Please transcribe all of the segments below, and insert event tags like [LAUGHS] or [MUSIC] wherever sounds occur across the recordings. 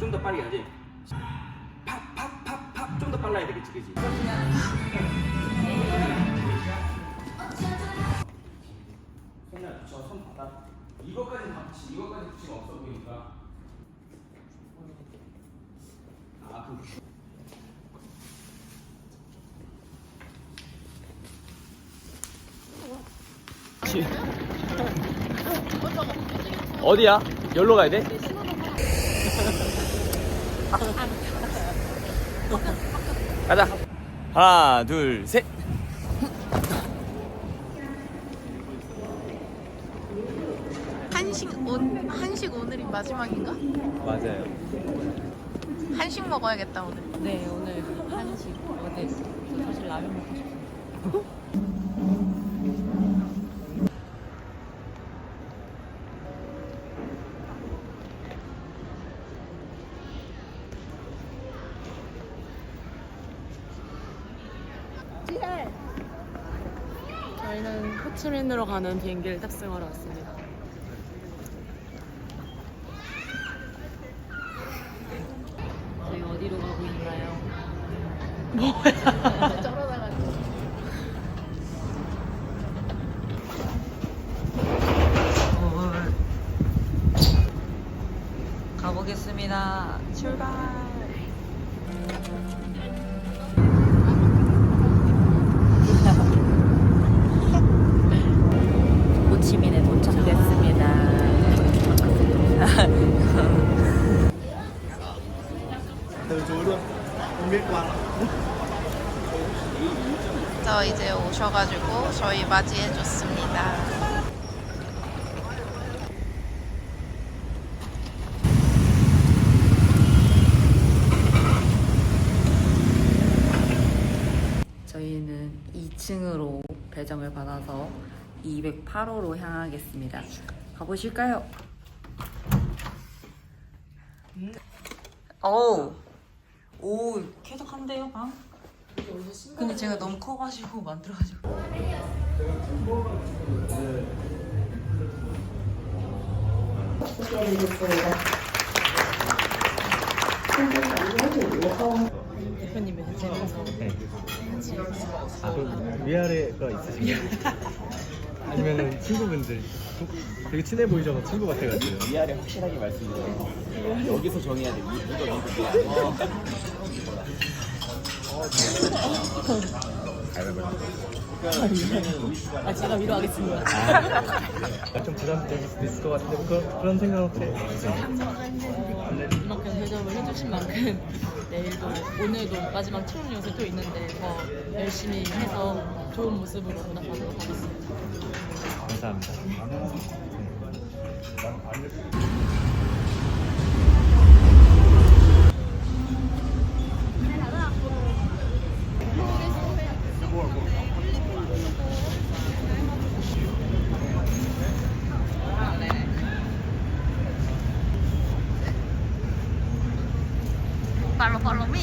좀더 빠르게 하지. 팝팝팝팝 좀더 빨라야 되겠지, 그지? 손을 저손 받아. 이거까지는 받치, 이거까지 붙이면 없어 보이니까. 아, 그 휴. 어디야? 여기로 가야 돼? 가자. 하나, 둘, 셋. 한식 온 한식 오늘이 마지막인가? 맞아요. 한식 먹어야겠다 오늘. 네 오늘 한식 어제 저 사실 라면 먹고 싶어요. [LAUGHS] 저희는 호치민으로 가는 비행기를 탑승하러 왔습니다. 저희 어디로 가고 있나요? [LAUGHS] 가보겠습니다. 출발. 저 이제 오셔가지고 저희 맞이해줬습니다. 저희는 2층으로 배정을 받아서 208호로 향하겠습니다. 가보실까요? 오, 오, 쾌적한데요, 방? 근데 제가 너무 커가지고 [LAUGHS] 만들어가지고. 대표님의 재능서 같이 아, 그 위아래가 있으신가요? 아니면은 친구분들 되게 친해 보이셔서 친구 같아가지고 위아래 확실하게 말씀드려요. 여기서 정해야 돼. 위, 이거 이거 어. 아 제가 위로하겠습니다. 아, 좀 부담될 수도 있을 것 같은데 그런, 그런 생각 혹시 없으세요? 이만큼 대접을 해주신 만큼 내일도 오늘도 마지막 트롤 연습 또 있는데 더 열심히 해서 좋은 모습으로 보답하도록 하겠습니다. 감사합니다 팔로 팔로 미.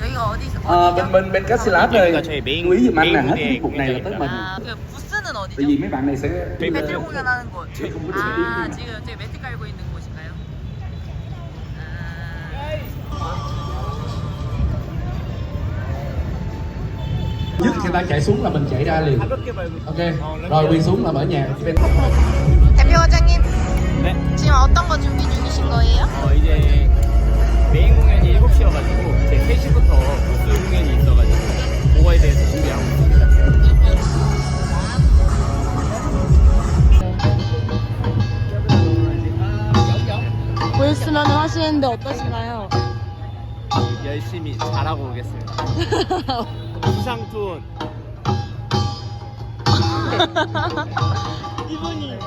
여기가 어디 Ờ, 어디죠? bên bên bên các slab Đây rồi là chơi biển- lưu ý giùm anh là biển hết đề tiết mục này là cũng tới vậy. mình 아, 그 부스는 tại 어디죠? vì mấy bạn này sẽ 배틀 공연하는 곳. 저희 공부를 아, 드리는 지금 저기 매트 깔고 있는 곳인가요? 아, dứt người ta chạy xuống là mình chạy ra liền ok rồi quỳ xuống là mở nhạc bên 대표 과장님 네. 지금 어떤 거 준비 중이신 거예요? 어, 이제 메인 공연이 7시여가지고 제 3시부터 부스 공연이 있어가지고 그거에 대해서 준비하고 있습니다. 보였으면 하시는데 어떠신가요? 열심히 잘하고 오겠습니다. [LAUGHS] 수상투혼 [LAUGHS] 이분이